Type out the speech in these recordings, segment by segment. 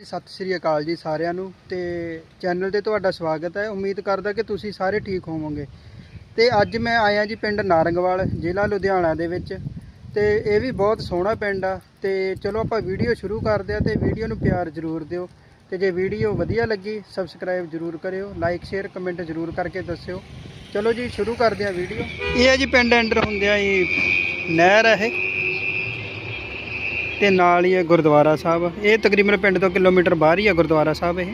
ਸਤਿ ਸ੍ਰੀ ਅਕਾਲ ਜੀ ਸਾਰਿਆਂ ਨੂੰ ਤੇ ਚੈਨਲ ਤੇ ਤੁਹਾਡਾ ਸਵਾਗਤ ਹੈ। ਉਮੀਦ ਕਰਦਾ ਕਿ ਤੁਸੀਂ ਸਾਰੇ ਠੀਕ ਹੋਵੋਗੇ। ਤੇ ਅੱਜ ਮੈਂ ਆਇਆ ਜੀ ਪਿੰਡ ਨਾਰੰਗਵਾਲ, ਜ਼ਿਲ੍ਹਾ ਲੁਧਿਆਣਾ ਦੇ ਵਿੱਚ ਤੇ ਇਹ ਵੀ ਬਹੁਤ ਸੋਹਣਾ ਪਿੰਡ ਆ ਤੇ ਚਲੋ ਆਪਾਂ ਵੀਡੀਓ ਸ਼ੁਰੂ ਕਰਦੇ ਆ ਤੇ ਵੀਡੀਓ ਨੂੰ ਪਿਆਰ ਜ਼ਰੂਰ ਦਿਓ। ਤੇ ਜੇ ਵੀਡੀਓ ਵਧੀਆ ਲੱਗੀ, ਸਬਸਕ੍ਰਾਈਬ ਜ਼ਰੂਰ ਕਰਿਓ ਲਾਈਕ ਸ਼ੇਅਰ ਕਮੈਂਟ ਜ਼ਰੂਰ ਕਰਕੇ ਦੱਸਿਓ। ਚਲੋ ਜੀ, ਸ਼ੁਰੂ ਕਰਦੇ ਆ ਵੀਡੀਓ। ਇਹ ਹੈ ਜੀ ਪਿੰਡ ਐਂਟਰ ਹੁੰਦਿਆਂ ਹੀ ਨਹਿਰ ਹੈ ਇਹ। ਤੇ ਨਾਲ ਹੀ ਹੈ ਗੁਰਦੁਆਰਾ ਸਾਹਿਬ। ਇਹ ਤਕਰੀਬਨ ਪਿੰਡ ਤੋਂ ਕਿਲੋਮੀਟਰ ਬਾਹਰ ਹੀ ਆ ਗੁਰਦੁਆਰਾ ਸਾਹਿਬ ਇਹ।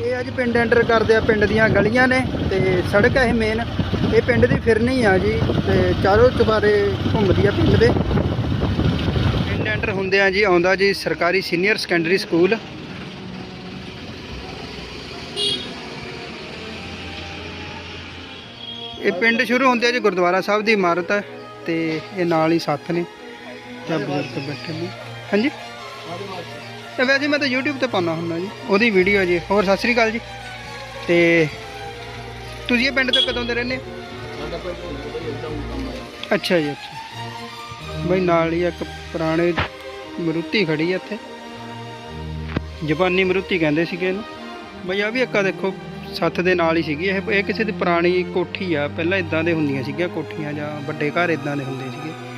ਇਹ ਅੱਜ ਪਿੰਡ ਐਂਟਰ ਕਰਦੇ ਆ, ਪਿੰਡ ਦੀਆਂ ਗਲੀਆਂ ਨੇ ਤੇ ਸੜਕ ਹੈ ਇਹ ਮੇਨ ਇਹ ਪਿੰਡ ਦੀ ਫਿਰਨੀ ਆ ਜੀ ਤੇ ਚਾਰੋਂ ਚੁਬਾਰੇ ਘੁੰਮਦੀ ਆ ਪਿੰਡ ਦੇ। ਪਿੰਡ ਐਂਟਰ ਹੁੰਦੇ ਆ ਜੀ, ਆਉਂਦਾ ਜੀ ਸਰਕਾਰੀ ਸੀਨੀਅਰ ਸੈਕੰਡਰੀ ਸਕੂਲ ਇਹ ਪਿੰਡ ਸ਼ੁਰੂ ਹੁੰਦੇ ਆ ਜੀ ਗੁਰਦੁਆਰਾ ਸਾਹਿਬ ਦੀ ਇਮਾਰਤ ਹੈ ਤੇ ਇਹ ਨਾਲ ਹੀ ਸੱਥ ਨੇ। ਜਾਂ ਬਜ਼ੁਰਗ ਬੈਠੇ ਨੇ। ਹਾਂਜੀ? ਤੇ ਵੈਸੇ ਮੈਂ ਤਾਂ YouTube ਤੇ ਪਾਉਣਾ ਹੁੰਦਾ ਜੀ। ਉਹਦੀ ਵੀਡੀਓ ਜੀ। ਹੋਰ ਸਤਿ ਸ੍ਰੀ ਅਕਾਲ ਜੀ। ਤੇ ਤੁਸੀਂ ਇਹ ਪਿੰਡ ਤੋਂ ਕਦੋਂ ਦੇ ਰਹਿੰਦੇ ਹੋ? ਅੱਛਾ ਜੀ ਅੱਛਾ। ਬਈ ਨਾਲ ਹੀ ਇੱਕ ਪੁਰਾਣੇ ਮਰੂਤੀ ਖੜੀ ਆ ਇੱਥੇ। ਜਾਪਾਨੀ ਮਰੂਤੀ ਕਹਿੰਦੇ ਸੀਗੇ ਇਹਨੂੰ। ਬਈ ਆ ਵੀ ਇੱਕਾ ਦੇਖੋ ਸੱਥ ਦੇ ਨਾਲ ਹੀ ਸੀਗੀ। ਇਹ ਇਹ ਕਿਸੇ ਦੀ ਪੁਰਾਣੀ ਕੋਠੀ ਆ। ਪਹਿਲਾਂ ਇਦਾਂ ਦੇ ਹੁੰਦੀਆਂ ਸੀਗੀਆਂ ਕੋਠੀਆਂ ਜਾਂ ਵੱਡੇ ਘਰ ਇਦਾਂ ਦੇ ਹੁੰਦੇ ਸੀਗੇ।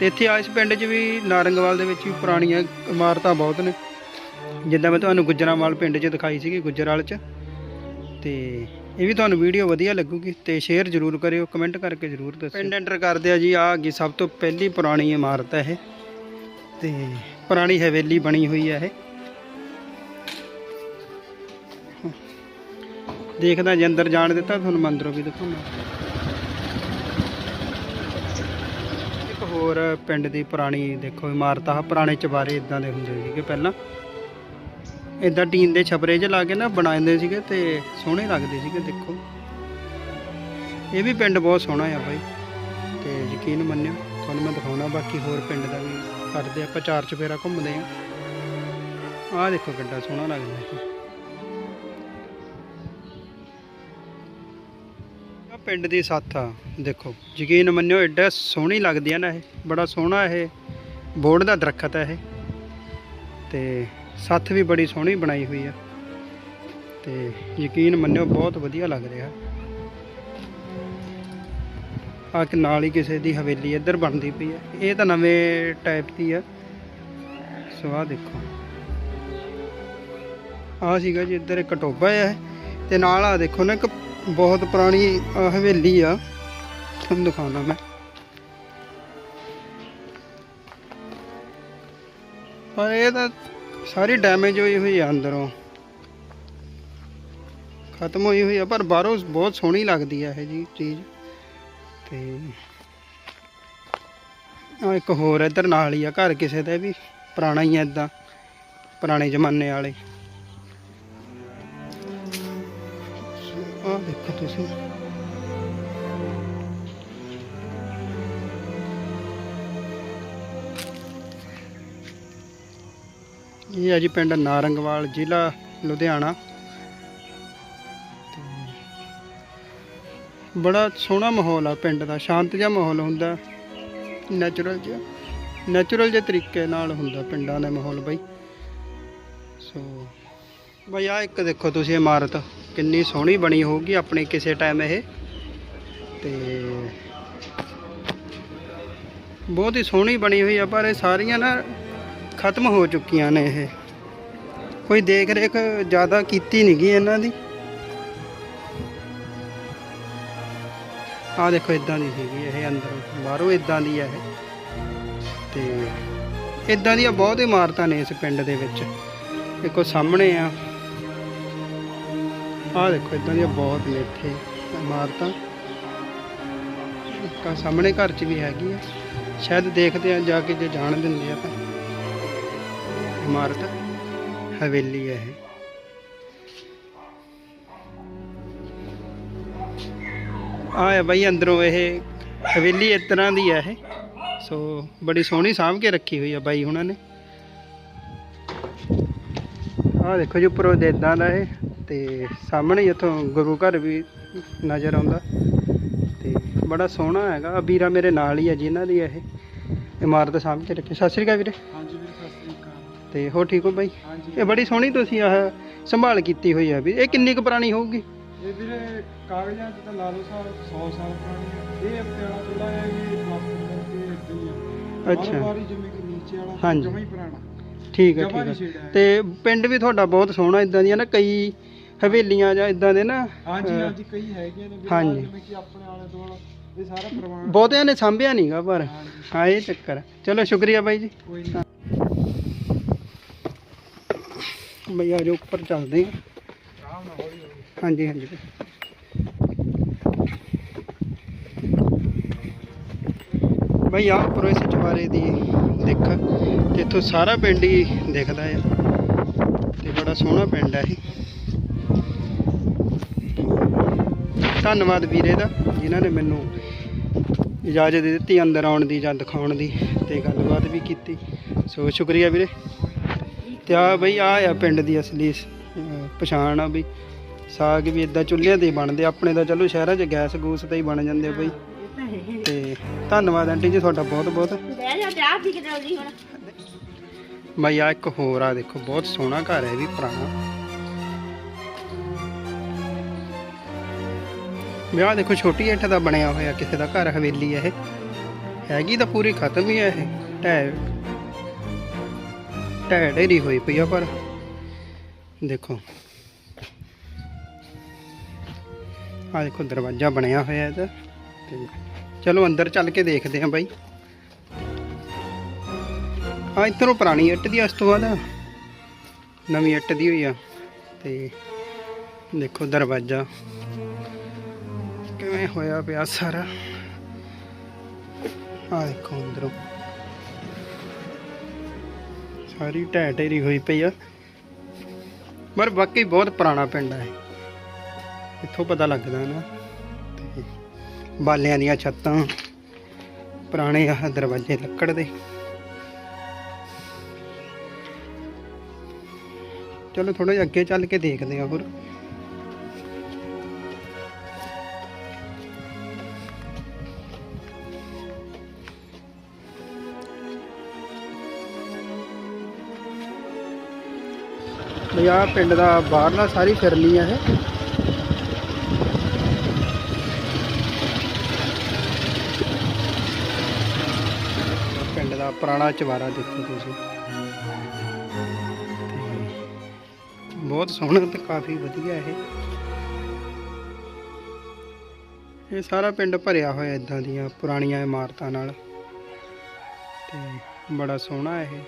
ਤੇ ਇੱਥੇ ਆ ਇਸ ਪਿੰਡ 'ਚ ਵੀ ਨਾਰੰਗਵਾਲ ਦੇ ਵਿੱਚ ਵੀ ਪੁਰਾਣੀਆਂ ਇਮਾਰਤਾਂ ਬਹੁਤ ਨੇ। ਜਿੱਦਾਂ ਮੈਂ ਤੁਹਾਨੂੰ ਗੁੱਜਰਾਂਵਾਲ ਪਿੰਡ 'ਚ ਦਿਖਾਈ ਸੀਗੀ ਗੁੱਜਰਾਲ 'ਚ। ਤੇ ਇਹ ਵੀ ਤੁਹਾਨੂੰ ਵੀਡੀਓ ਵਧੀਆ ਲੱਗੂਗੀ ਤੇ ਸ਼ੇਅਰ ਜ਼ਰੂਰ ਕਰਿਓ, ਕਮੈਂਟ ਕਰਕੇ ਜ਼ਰੂਰ ਦੱਸੋ ਪਿੰਡ ਐਂਟਰ ਕਰਦੇ ਆ ਜੀ ਆ ਗਈ ਸਭ ਤੋਂ ਪਹਿਲੀ ਪੁਰਾਣੀ ਇਮਾਰਤ ਹੈ ਇਹ। ਤੇ ਪੁਰਾਣੀ ਹਵੇਲੀ ਬਣੀ ਹੋਈ ਹੈ ਇਹ। ਦੇਖਦਾ ਜੇ, ਅੰਦਰ ਜਾਣ ਦਿੱਤਾ, ਤੁਹਾਨੂੰ ਮੰਦਰੋਂ ਵੀ ਦਿਖਾਉਣਾ ਇੱਕ ਹੋਰ ਪਿੰਡ ਦੀ ਪੁਰਾਣੀ ਦੇਖੋ ਇਮਾਰਤ ਆ ਪੁਰਾਣੇ ਚਬਾਰੇ ਇਦਾਂ ਦੇ ਹੁੰਦੇ ਸੀਗੇ ਪਹਿਲਾਂ। ਇਦਾਂ ਟੀਨ ਦੇ ਛਪਰੇ 'ਚ ਲਾ ਕੇ ਨਾ ਬਣਾਉਂਦੇ ਸੀਗੇ ਤੇ ਸੋਹਣੇ ਲੱਗਦੇ ਸੀਗੇ, ਦੇਖੋ। ਇਹ ਵੀ ਪਿੰਡ ਬਹੁਤ ਸੋਹਣਾ ਆ ਬਾਈ, ਤੇ ਯਕੀਨ ਮੰਨਿਓ, ਤੁਹਾਨੂੰ ਮੈਂ ਦਿਖਾਉਣਾ ਬਾਕੀ ਹੋਰ ਪਿੰਡ ਦਾ ਵੀ। ਕਰਦੇ ਆਪਾਂ ਚਾਰ ਚਫੇਰਾ ਘੁੰਮਦੇ ਆ। ਆਹ ਦੇਖੋ ਕਿੱਡਾ ਸੋਹਣਾ ਲੱਗਦਾ ਹੈ ਪਿੰਡ ਦੀ ਸੱਥ ਆ। ਦੇਖੋ, ਯਕੀਨ ਮੰਨਿਓ, ਐਡਾ ਸੋਹਣੀ ਲੱਗਦੀ ਆ ਨਾ ਇਹ। ਬੜਾ ਸੋਹਣਾ ਇਹ ਬੋਰਡ ਦਾ ਦਰਖਤ ਹੈ ਇਹ। ਤੇ ਸੱਥ ਵੀ ਬੜੀ ਸੋਹਣੀ ਬਣਾਈ ਹੋਈ ਆ। ਤੇ ਯਕੀਨ ਮੰਨਿਓ, ਬਹੁਤ ਵਧੀਆ ਲੱਗ ਰਿਹਾ। ਆ ਕਿ ਨਾਲ ਹੀ ਕਿਸੇ ਦੀ ਹਵੇਲੀ ਇੱਧਰ ਬਣਦੀ ਪਈ ਆ। ਇਹ ਤਾਂ ਨਵੇਂ ਟਾਈਪ ਦੀ ਆ। ਸੋ ਆਹ ਦੇਖੋ। ਆ ਸੀਗਾ ਜੀ ਇੱਧਰ ਇੱਕ ਟੋਬਾ ਆ ਇਹ। ਤੇ ਨਾਲ ਆ ਦੇਖੋ ਨਾ, ਇੱਕ ਬਹੁਤ ਪੁਰਾਣੀ ਹਵੇਲੀ ਆ। ਤੁਹਾਨੂੰ ਦਿਖਾਉਣਾ ਮੈਂ। ਪਰ ਇਹ ਤਾਂ ਸਾਰੀ ਡੈਮੇਜ ਹੋਈ ਹੋਈ ਆ ਅੰਦਰੋਂ। ਖਤਮ ਹੋਈ ਹੋਈ ਆ, ਪਰ ਬਾਹਰੋਂ ਬਹੁਤ ਸੋਹਣੀ ਲੱਗਦੀ ਆ ਇਹ ਜੀ ਚੀਜ਼। ਤੇ ਆ ਇੱਕ ਹੋਰ ਇੱਧਰ ਨਾਲ ਹੀ ਆ, ਘਰ ਕਿਸੇ ਦਾ ਵੀ, ਪੁਰਾਣਾ ਹੀ ਆ ਇਦਾਂ ਪੁਰਾਣੇ ਜ਼ਮਾਨੇ ਵਾਲੇ। ਆ ਦੇਖੋ ਤੁਸੀਂ। ਇਹ ਹੈ ਜੀ ਪਿੰਡ ਨਾਰੰਗਵਾਲ, ਜ਼ਿਲ੍ਹਾ ਲੁਧਿਆਣਾ। ਬੜਾ ਸੋਹਣਾ ਮਾਹੌਲ ਆ ਪਿੰਡ ਦਾ, ਸ਼ਾਂਤ ਜਿਹਾ ਮਾਹੌਲ ਹੁੰਦਾ। ਨੈਚੁਰਲ ਜਿਹਾ ਨੈਚੁਰਲ ਜਿਹੇ ਤਰੀਕੇ ਨਾਲ ਹੁੰਦਾ ਪਿੰਡਾਂ ਦਾ ਮਾਹੌਲ ਬਈ। ਸੋ ਬਈ ਆ ਇੱਕ ਦੇਖੋ ਤੁਸੀਂ ਇਮਾਰਤ। ਕਿੰਨੀ ਸੋਹਣੀ ਬਣੀ ਹੋਊਗੀ ਆਪਣੇ ਕਿਸੇ ਟਾਈਮ ਇਹ। ਤੇ ਬਹੁਤ ਹੀ ਸੋਹਣੀ ਬਣੀ ਹੋਈ ਆ, ਪਰ ਇਹ ਸਾਰੀਆਂ ਨਾ ਖਤਮ ਹੋ ਚੁੱਕੀਆਂ ਨੇ ਇਹ। ਕੋਈ ਦੇਖ ਰੇਖ ਜ਼ਿਆਦਾ ਕੀਤੀ ਨਹੀਂ ਗਈ ਇਹਨਾਂ ਦੀ। ਆ ਦੇਖੋ ਇਦਾਂ ਦੀ ਸੀਗੀ ਇਹ ਅੰਦਰੋਂ, ਬਾਹਰੋਂ ਇਦਾਂ ਦੀ ਹੈ ਇਹ। ਤੇ ਇਦਾਂ ਦੀਆਂ ਬਹੁਤ ਇਮਾਰਤਾਂ ਨੇ ਇਸ ਪਿੰਡ ਦੇ ਵਿੱਚ। ਦੇਖੋ ਸਾਹਮਣੇ ਆ। ਆਹ ਦੇਖੋ, ਇਦਾਂ ਦੀਆਂ ਬਹੁਤ ਨੇ ਇੱਥੇ ਇਮਾਰਤਾਂ। ਇੱਕ ਸਾਹਮਣੇ ਘਰ 'ਚ ਵੀ ਹੈਗੀ ਆ। ਸ਼ਾਇਦ ਦੇਖਦੇ ਆ, ਜਾ ਕੇ ਜੇ ਜਾਣ ਦਿੰਦੇ ਆ ਤਾਂ। ਇਮਾਰਤ ਹਵੇਲੀ ਹੈ ਇਹ। ਆ ਹੈ ਬਈ, ਅੰਦਰੋਂ ਇਹ ਹਵੇਲੀ ਇਸ ਤਰ੍ਹਾਂ ਦੀ ਹੈ ਇਹ। ਸੋ, ਬੜੀ ਸੋਹਣੀ ਸਾਂਭ ਕੇ ਰੱਖੀ ਹੋਈ ਆ ਬਾਈ ਉਹਨਾਂ ਨੇ। ਆ ਦੇਖੋ ਜੀ, ਉੱਪਰੋਂ ਦੇਦਾਂ ਦਾ ਇਹ ਤੇ ਸਾਹਮਣੇ ਹੀ ਇੱਥੋਂ ਗੁਰੂ ਘਰ ਵੀ ਨਜ਼ਰ ਆਉਂਦਾ। ਤੇ ਬੜਾ ਸੋਹਣਾ ਹੈਗਾ। ਵੀਰਾ ਮੇਰੇ ਨਾਲ ਹੀ ਹੈ ਜਿਨ੍ਹਾਂ ਦੀ ਇਹ ਇਮਾਰਤ ਸਾਂਭ ਕੇ ਰੱਖੀ। ਸਤਿ ਸ਼੍ਰੀ ਅਕਾਲ ਵੀਰੇ। ਹਾਂਜੀ ਵੀਰ ਸਤਿ ਸ੍ਰੀ ਅਕਾਲ। ਤੇ ਹੋ ਠੀਕ ਹੋ ਬਾਈ? ਇਹ ਬੜੀ ਸੋਹਣੀ ਤੁਸੀਂ ਆਹ ਸੰਭਾਲ ਕੀਤੀ ਹੋਈ ਆ ਵੀ। ਇਹ ਕਿੰਨੀ ਕੁ ਪੁਰਾਣੀ ਹੋਊਗੀ? ਇਹ ਵੀਰੇ ਕਾਗਜ਼ਾਂ 'ਚ ਤਾਂ ਲਾ ਲਓ ਸਾਲ 100 ਸਾਲ ਪੁਰਾਣੀ ਹੈ ਇਹ ਪਟਿਆਲਾ ਚੁੱਲ੍ਹਾ ਹੈ ਇਹ ਪਲਾਸਟਿਕ ਹੀ ਆ। ਅੱਛਾ। ਮਾਲਵਾਰੀ ਜਿਵੇਂ ਕਿ ਨੀਚੇ ਵਾਲਾ ਹਾਂਜੀ। ਜਮਾ ਹੀ ਪੁਰਾਣਾ। ਠੀਕ ਹੈ ਠੀਕ ਹੈ ਤੇ ਪਿੰਡ ਵੀ ਤੁਹਾਡਾ ਬਹੁਤ ਸੋਹਣਾ ਇਦਾਂ ਦੀਆਂ ਨਾ ਕਈ ਹਵੇਲੀਆਂ ਜਾਂ ਇਦਾਂ ਦੇ ਨਾ ਹਾਂਜੀ ਹਾਂਜੀ ਕਈ ਹੈਗੀਆਂ ਨੇ ਹਾਂਜੀ। ਜਿਵੇਂ ਕਿ ਆਪਣੇ ਆਲੇ ਦੁਆਲੇ ਇਹ ਸਾਰਾ ਪ੍ਰਮਾਣ ਬਹੁਤਿਆਂ ਨੇ ਸਾਂਭਿਆ ਨਹੀਂਗਾ ਪਰ ਹਾਂ ਇਹ ਚੱਕਰ ਹੈ। ਚਲੋ ਸ਼ੁਕਰੀਆ ਬਾਈ ਜੀ। ਕੋਈ ਨਹੀਂ ਬਈ ਆ ਜਾਓ ਉੱਪਰ ਚੱਲਦੇ ਹਾਂ ਆਰਾਮ ਨਾਲ ਹੌਲੀ ਹੌਲੀ ਹਾਂਜੀ ਹਾਂਜੀ। ਬਈ ਆ ਉੱਪਰੋਂ ਇਸ ਚਵਾਰੇ ਦੀ ਦੇਖ ਤੇ ਇੱਥੋਂ ਸਾਰਾ ਪਿੰਡ ਹੀ ਦਿਖਦਾ ਆ। ਤੇ ਬੜਾ ਸੋਹਣਾ ਪਿੰਡ ਹੈ ਇਹ। ਧੰਨਵਾਦ ਵੀਰੇ ਦਾ ਜਿਨ੍ਹਾਂ ਨੇ ਮੈਨੂੰ ਇਜਾਜ਼ਤ ਦਿੱਤੀ ਅੰਦਰ ਆਉਣ ਦੀ ਜਾਂ ਦਿਖਾਉਣ ਦੀ ਤੇ ਗੱਲਬਾਤ ਵੀ ਕੀਤੀ। ਸੋ ਸ਼ੁਕਰੀਆ ਵੀਰੇ। ਤੇ ਆ ਬਈ ਆ ਆ ਪਿੰਡ ਦੀ ਅਸਲੀ ਪਛਾਣ ਆ ਬਈ। ਸਾਗ ਵੀ ਇਦਾਂ ਚੁੱਲ੍ਹਿਆਂ ਤੇ ਬਣਦੇ ਆਪਣੇ ਤਾਂ ਚਲੋ ਸ਼ਹਿਰਾਂ 'ਚ ਗੈਸ ਗੂਸ ਤੇ ਹੀ ਬਣ ਜਾਂਦੇ ਆ ਬਈ। ਤੇ ਧੰਨਵਾਦ ਆਂਟੀ ਜੀ ਤੁਹਾਡਾ ਬਹੁਤ ਬਹੁਤ ਬਈ ਆ ਇੱਕ ਹੋਰ ਆ ਦੇਖੋ ਬਹੁਤ ਸੋਹਣਾ ਘਰ ਹੈ ਵੀ ਪੁਰਾਣਾ ਵਿਆਹ ਦੇਖੋ, ਛੋਟੀ ਇੱਟ ਦਾ ਬਣਿਆ ਹੋਇਆ, ਕਿਸੇ ਦਾ ਘਰ ਹਵੇਲੀ ਹੈ ਇਹ। ਹੈਗੀ ਤਾਂ ਪੂਰੀ ਖਤਮ ਹੀ ਹੈ ਇਹ। ਢਹਿ ਢਹਿ ਢੇਰੀ ਹੋਈ ਪਈ ਆ ਪਰ, ਦੇਖੋ। ਆ ਦੇਖੋ, ਦਰਵਾਜ਼ਾ ਬਣਿਆ ਹੋਇਆ ਇਹਦਾ। ਤੇ ਚਲੋ, ਅੰਦਰ ਚੱਲ ਕੇ ਦੇਖਦੇ ਹਾਂ ਬਾਈ। ਆ ਇੱਧਰੋਂ ਪੁਰਾਣੀ ਇੱਟ ਦੀ ਉਸ ਤੋਂ ਬਾਅਦ ਨਵੀਂ ਇੱਟ ਦੀ ਹੋਈ ਆ। ਤੇ ਦੇਖੋ, ਦਰਵਾਜ਼ਾ। ਕਿਵੇਂ ਹੋਇਆ ਪਿਆ ਸਾਰਾ? ਆ ਦੇਖੋ ਅੰਦਰੋਂ। ਸਾਰੀ ਢਹਿ ਢੇਰੀ ਹੋਈ ਪਈ ਆ। ਪਰ ਵਾਕਈ ਬਹੁਤ ਪੁਰਾਣਾ ਪਿੰਡ ਆ ਇਹ। ਇੱਥੋਂ ਪਤਾ ਲੱਗਦਾ ਨਾ। ਬਾਲਿਆਂ ਦੀਆਂ ਛੱਤਾਂ, ਪੁਰਾਣੇ ਆ ਦਰਵਾਜ਼ੇ ਲੱਕੜ ਦੇ। ਚਲੋ ਥੋੜਾ ਜਿਹਾ ਅੱਗੇ ਚੱਲ ਕੇ ਦੇਖਦੇ ਆ ਹੋਰ। ਵੀ ਆਹ ਪਿੰਡ ਦਾ ਬਾਹਰਲਾ ਸਾਰੀ ਫਿਰਨੀ ਆ ਇਹ। ਪਿੰਡ ਦਾ ਪੁਰਾਣਾ ਚਵਾਰਾ ਦੇਖੋ ਤੁਸੀਂ। ਬਹੁਤ ਸੋਹਣਾ ਤੇ ਕਾਫੀ ਵਧੀਆ ਇਹ। ਇਹ ਸਾਰਾ ਪਿੰਡ ਭਰਿਆ ਹੋਇਆ ਇਦਾਂ ਦੀਆਂ ਪੁਰਾਣੀਆਂ ਇਮਾਰਤਾਂ ਨਾਲ। ਤੇ ਬੜਾ ਸੋਹਣਾ ਇਹ।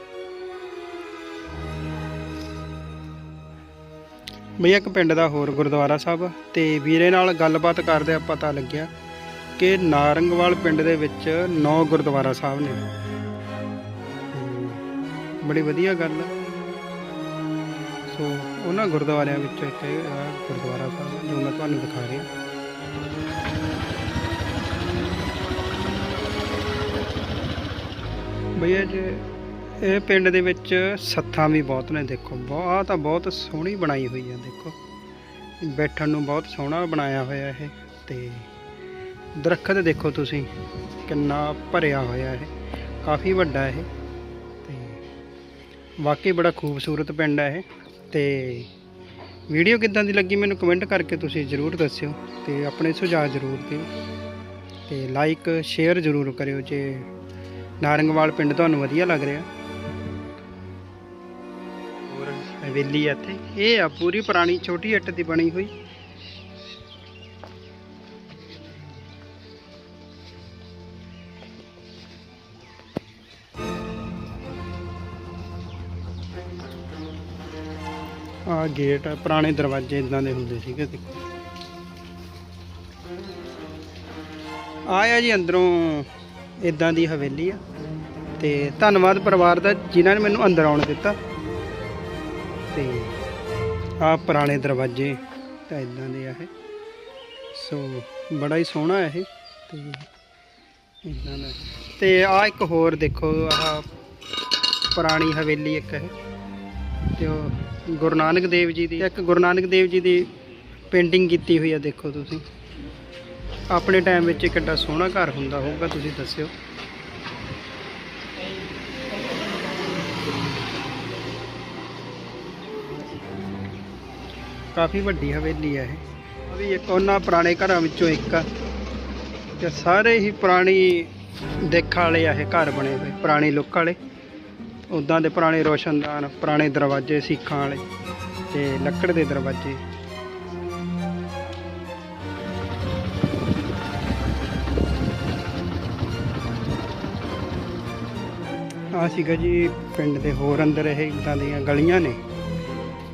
ਬਈ ਇੱਕ ਪਿੰਡ ਦਾ ਹੋਰ ਗੁਰਦੁਆਰਾ ਸਾਹਿਬ ਤੇ ਵੀਰੇ ਨਾਲ ਗੱਲਬਾਤ ਕਰਦੇ ਆ, ਪਤਾ ਲੱਗਿਆ ਕਿ ਨਾਰੰਗਵਾਲ ਪਿੰਡ ਦੇ ਵਿੱਚ ਨੌ ਗੁਰਦੁਆਰਾ ਸਾਹਿਬ ਨੇ। ਬੜੀ ਵਧੀਆ ਗੱਲ ਸੋ ਉਹਨਾਂ ਗੁਰਦੁਆਰਿਆਂ ਵਿੱਚੋਂ ਇੱਕ ਗੁਰਦੁਆਰਾ ਸਾਹਿਬ, ਜੋ ਮੈਂ ਤੁਹਾਨੂੰ ਦਿਖਾ ਰਿਹਾ। ਭਈਆ ਜੀ ਇਹ ਪਿੰਡ ਦੇ ਵਿੱਚ ਸੱਥਾਂ ਵੀ ਬਹੁਤ ਨੇ, ਦੇਖੋ ਬਹੁਤ ਤਾਂ ਬਹੁਤ ਸੋਹਣੀ ਬਣਾਈ ਹੋਈ ਆ, ਦੇਖੋ। ਬੈਠਣ ਨੂੰ ਬਹੁਤ ਸੋਹਣਾ ਬਣਾਇਆ ਹੋਇਆ ਇਹ, ਤੇ ਦਰਖਤ ਦੇਖੋ ਤੁਸੀਂ, ਕਿੰਨਾ ਭਰਿਆ ਹੋਇਆ ਇਹ, ਕਾਫੀ ਵੱਡਾ ਇਹ, ਤੇ ਵਾਕਈ ਬੜਾ ਖੂਬਸੂਰਤ ਪਿੰਡ ਹੈ ਇਹ, ਤੇ ਵੀਡੀਓ ਕਿੱਦਾਂ ਦੀ ਲੱਗੀ ਮੈਨੂੰ ਕਮੈਂਟ ਕਰਕੇ ਤੁਸੀਂ ਜ਼ਰੂਰ ਦੱਸਿਓ, ਤੇ ਆਪਣੇ ਸੁਝਾਅ ਜ਼ਰੂਰ ਦਿਓ, ਤੇ ਲਾਈਕ, ਸ਼ੇਅਰ ਜ਼ਰੂਰ ਕਰਿਓ ਜੇ ਨਾਰੰਗਵਾਲ ਪਿੰਡ ਤੁਹਾਨੂੰ ਵਧੀਆ ਲੱਗ ਰਿਹਾ। ਹਵੇਲੀ ਆ ਇੱਥੇ। ਇਹ ਆ ਪੂਰੀ ਪੁਰਾਣੀ ਛੋਟੀ ਇੱਟ ਦੀ ਬਣੀ ਹੋਈ। ਆ ਗੇਟ ਆ, ਪੁਰਾਣੇ ਦਰਵਾਜ਼ੇ ਇਦਾਂ ਦੇ ਹੁੰਦੇ ਸੀਗੇ ਦੇਖੋ ਆਇਆ ਜੀ ਅੰਦਰੋਂ ਇਦਾਂ ਦੀ ਹਵੇਲੀ ਆ। ਤੇ ਧੰਨਵਾਦ ਪਰਿਵਾਰ ਦਾ ਜਿਨ੍ਹਾਂ ਨੇ ਮੈਨੂੰ ਅੰਦਰ ਆਉਣ ਦਿੱਤਾ। ਤੇ ਆ ਪੁਰਾਣੇ ਦਰਵਾਜ਼ੇ ਤਾਂ ਇਦਾਂ ਦੇ ਆ ਇਹ। ਸੋ ਬੜਾ ਹੀ ਸੋਹਣਾ ਹੈ ਇਹ ਤੇ ਇਦਾਂ ਦਾ। ਤੇ ਆ ਇੱਕ ਹੋਰ ਦੇਖੋ, ਆਹ ਪੁਰਾਣੀ ਹਵੇਲੀ ਇੱਕ ਹੈ ਤੇ ਉਹ ਗੁਰੂ ਨਾਨਕ ਦੇਵ ਜੀ ਦੀ, ਇੱਕ ਗੁਰੂ ਨਾਨਕ ਦੇਵ ਜੀ ਦੀ ਪੇਂਟਿੰਗ ਕੀਤੀ ਹੋਈ ਆ, ਦੇਖੋ ਤੁਸੀਂ। ਆਪਣੇ ਟਾਈਮ ਵਿੱਚ ਇਹ ਕਿੱਡਾ ਸੋਹਣਾ ਘਰ ਹੁੰਦਾ ਹੋਊਗਾ, ਤੁਸੀਂ ਦੱਸਿਓ। ਕਾਫੀ ਵੱਡੀ ਹਵੇਲੀ ਹੈ ਇਹ। ਵੀ ਇੱਕ ਉਹਨਾਂ ਪੁਰਾਣੇ ਘਰਾਂ ਵਿੱਚੋਂ ਇੱਕ ਆ। ਤੇ ਸਾਰੇ ਹੀ ਪੁਰਾਣੀ ਦੇਖ ਵਾਲੇ ਆ ਇਹ ਘਰ ਬਣੇ ਹੋਏ, ਪੁਰਾਣੇ ਲੁੱਕ ਵਾਲੇ। ਉਦਾਂ ਦੇ ਪੁਰਾਣੇ ਰੋਸ਼ਨਦਾਨ, ਪੁਰਾਣੇ ਦਰਵਾਜ਼ੇ, ਸੀਖਾਂ ਵਾਲੇ ਤੇ ਲੱਕੜ ਦੇ ਦਰਵਾਜ਼ੇ। ਆ ਸੀਗਾ ਜੀ ਪਿੰਡ ਦੇ ਹੋਰ ਅੰਦਰ ਇਹ ਇਦਾਂ ਦੀਆਂ ਗਲੀਆਂ ਨੇ।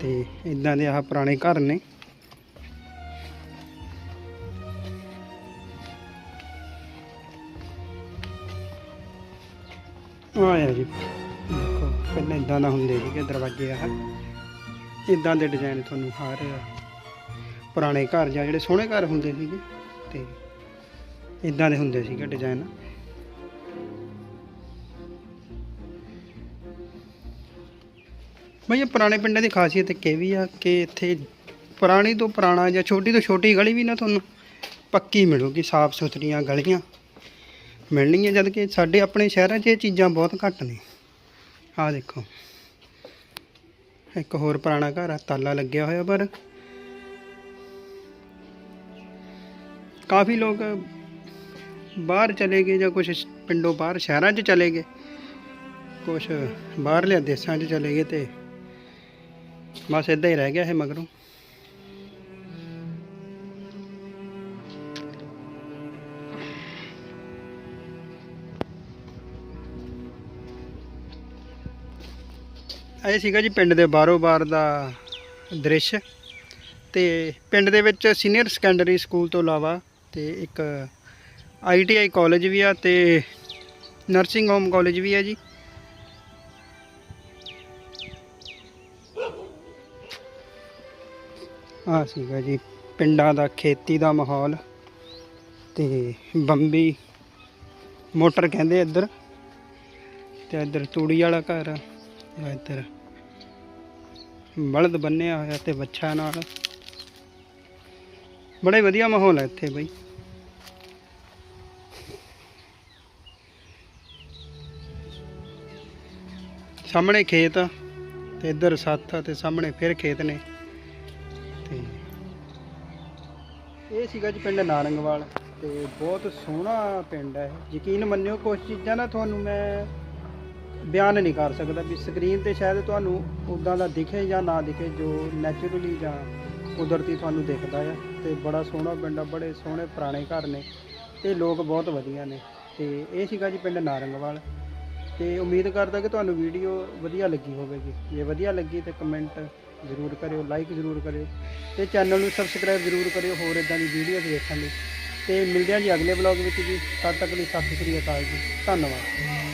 ਤੇ ਇਦਾਂ ਦੇ ਆਹ ਪੁਰਾਣੇ ਘਰ ਨੇ। ਆਇਆ ਜੀ, ਦੇਖੋ, ਪਹਿਲਾਂ ਇਦਾਂ ਦਾ ਹੁੰਦੇ ਸੀਗੇ ਦਰਵਾਜ਼ੇ ਆਹ। ਇਦਾਂ ਦੇ ਡਿਜ਼ਾਈਨ ਤੁਹਾਨੂੰ ਹਰ ਪੁਰਾਣੇ ਘਰ ਜਾਂ ਜਿਹੜੇ ਸੋਹਣੇ ਘਰ ਹੁੰਦੇ ਸੀਗੇ, ਤੇ ਇਦਾਂ ਦੇ ਹੁੰਦੇ ਸੀਗੇ ਡਿਜ਼ਾਈਨ ਬਈ ਇਹ ਪੁਰਾਣੇ ਪਿੰਡਾਂ ਦੀ ਖਾਸੀਅਤ ਇੱਕ ਇਹ ਵੀ ਆ ਕਿ ਇੱਥੇ ਪੁਰਾਣੀ ਤੋਂ ਪੁਰਾਣਾ ਜਾਂ ਛੋਟੀ ਤੋਂ ਛੋਟੀ ਗਲੀ ਵੀ ਨਾ ਤੁਹਾਨੂੰ ਪੱਕੀ ਮਿਲੂਗੀ, ਸਾਫ਼ ਸੁਥਰੀਆਂ ਗਲੀਆਂ ਮਿਲਣਗੀਆਂ ਜਦ ਕਿ ਸਾਡੇ ਆਪਣੇ ਸ਼ਹਿਰਾਂ 'ਚ ਇਹ ਚੀਜ਼ਾਂ ਬਹੁਤ ਘੱਟ ਨੇ। ਆਹ ਦੇਖੋ। ਇੱਕ ਹੋਰ ਪੁਰਾਣਾ ਘਰ ਆ, ਤਾਲਾ ਲੱਗਿਆ ਹੋਇਆ ਪਰ ਕਾਫੀ ਲੋਕ ਬਾਹਰ ਚਲੇ ਗਏ ਜਾਂ ਕੁਝ ਪਿੰਡੋਂ ਬਾਹਰ ਸ਼ਹਿਰਾਂ 'ਚ ਚਲੇ ਗਏ ਕੁਝ ਬਾਹਰਲੇ ਦੇਸ਼ਾਂ 'ਚ ਚਲੇ ਗਏ ਤੇ ਬਸ ਇਦਾਂ ਹੀ ਰਹਿ ਗਿਆ ਇਹ ਮਗਰੋਂ। ਇਹ ਸੀਗਾ ਜੀ ਪਿੰਡ ਦੇ ਬਾਹਰੋਂ ਬਾਹਰ ਦਾ ਦ੍ਰਿਸ਼ ਤੇ ਪਿੰਡ ਦੇ ਵਿੱਚ ਸੀਨੀਅਰ ਸੈਕੰਡਰੀ ਸਕੂਲ ਤੋਂ ਇਲਾਵਾ ਤੇ ਇੱਕ ਆਈਟੀਆਈ ਕਾਲਜ ਵੀ ਆ ਤੇ ਨਰਸਿੰਗ ਹੋਮ ਕਾਲਜ ਵੀ ਆ ਜੀ। ਆ ਸੀਗਾ ਜੀ, ਪਿੰਡਾਂ ਦਾ, ਖੇਤੀ ਦਾ ਮਾਹੌਲ ਤੇ ਬੰਬੀ ਮੋਟਰ ਕਹਿੰਦੇ ਇੱਧਰ ਤੇ ਇੱਧਰ ਤੂੜੀ ਵਾਲਾ ਘਰ ਆ ਇੱਧਰ ਬਲਦ ਬੰਨਿਆ ਹੋਇਆ ਤੇ ਬੱਚਾ ਨਾਲ। ਬੜਾ ਵਧੀਆ ਮਾਹੌਲ ਹੈ ਇੱਥੇ ਬਈ। ਸਾਹਮਣੇ ਖੇਤ ਆ ਤੇ ਇੱਧਰ ਸੱਥ ਆ ਤੇ ਸਾਹਮਣੇ ਫਿਰ ਖੇਤ ਨੇ। ਇਹ ਸੀਗਾ ਜੀ ਪਿੰਡ ਨਾਰੰਗਵਾਲ ਤੇ ਬਹੁਤ ਸੋਹਣਾ ਪਿੰਡ ਹੈ। ਯਕੀਨ ਮੰਨਿਓ ਕੁਝ ਚੀਜ਼ਾਂ ਨਾ ਤੁਹਾਨੂੰ ਮੈਂ ਬਿਆਨ ਨਹੀਂ ਕਰ ਸਕਦਾ ਵੀ ਸਕਰੀਨ ਤੇ ਸ਼ਾਇਦ ਤੁਹਾਨੂੰ ਉਦਾਂ ਦਾ ਦਿਖੇ ਜਾਂ ਨਾ ਦਿਖੇ ਜੋ ਨੈਚੁਰਲੀ ਜਾਂ ਕੁਦਰਤੀ ਤੁਹਾਨੂੰ ਦਿਖਦਾ ਆ। ਤੇ ਬੜਾ ਸੋਹਣਾ ਪਿੰਡ ਆ, ਬੜੇ ਸੋਹਣੇ ਪੁਰਾਣੇ ਘਰ ਨੇ ਤੇ ਲੋਕ ਬਹੁਤ ਵਧੀਆ ਨੇ। ਤੇ ਇਹ ਸੀਗਾ ਜੀ ਪਿੰਡ ਨਾਰੰਗਵਾਲ ਤੇ ਉਮੀਦ ਕਰਦਾ ਕਿ ਤੁਹਾਨੂੰ ਵੀਡੀਓ ਵਧੀਆ ਲੱਗੀ ਹੋਵੇਗੀ। ਜੇ ਵਧੀਆ ਲੱਗੀ ਤੇ ਕਮੈਂਟ ਜ਼ਰੂਰ ਕਰਿਓ ਲਾਈਕ ਜ਼ਰੂਰ ਕਰਿਓ ਤੇ ਚੈਨਲ ਨੂੰ ਸਬਸਕ੍ਰਾਈਬ ਜ਼ਰੂਰ ਕਰਿਓ, ਹੋਰ ਇਦਾਂ ਦੀ ਵੀਡੀਓਜ਼ ਵੇਖਣ ਲਈ ਤੇ ਮਿਲਦੇ ਹਾਂ ਜੀ ਅਗਲੇ ਵਲੌਗ ਵਿੱਚ ਜੀ, ਤਦ ਤੱਕ ਲਈ ਸਤਿ ਸ਼੍ਰੀ ਅਕਾਲ ਜੀ, ਧੰਨਵਾਦ।